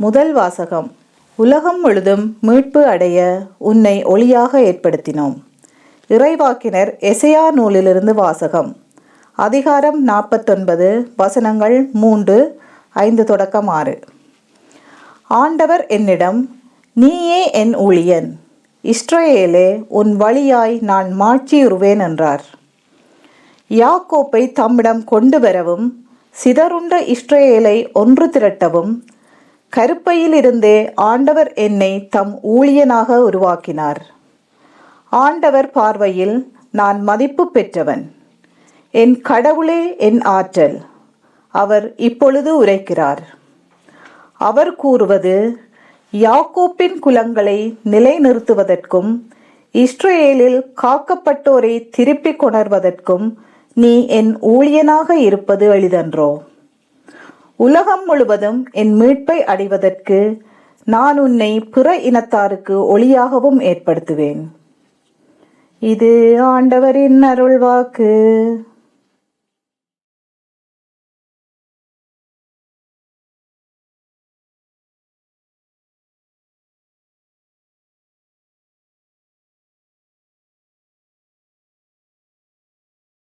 முதல் வாசகம். உலகம் முழுதும் மீட்பு அடைய உன்னை ஒளியாக ஏற்படுத்தினோம். இறைவாக்கினர் எசையா நூலிலிருந்து வாசகம். அதிகாரம் நாற்பத்தொன்பது வசனங்கள் மூன்று ஐந்து தொடக்கம் ஆறு. ஆண்டவர் என்னிடம் நீயே என் ஊழியன். இஸ்ரேலே உன் வழியாய் நான் மாற்றியுறுவேன் என்றார். யாக்கோப்பை தம்மிடம் கொண்டு வரவும் சிதறுண்ட இஸ்ரேலை ஒன்று திரட்டவும் கருப்பையிலிருந்தே ஆண்டவர் என்னை தம் ஊழியனாக உருவாக்கினார். ஆண்டவர் பார்வையில் நான் மதிப்பு பெற்றவன். என் கடவுளே என் ஆற்றல். அவர் இப்பொழுது உரைக்கிறார். அவர் கூறுவது யாக்கோப்பின் குலங்களை நிலைநிறுத்துவதற்கும் இஸ்ரேலில் காக்கப்பட்டோரை திருப்பிக் கொணர்வதற்கும் நீ என் ஊழியனாக இருப்பது எளிதன்றோ? உலகம் முழுவதும் என் மீட்பை அடைவதற்கு நான் உன்னை பிற இனத்தாருக்கு ஒளியாகவும் ஏற்படுத்துவேன். இது ஆண்டவரின் அருள்வாக்கு.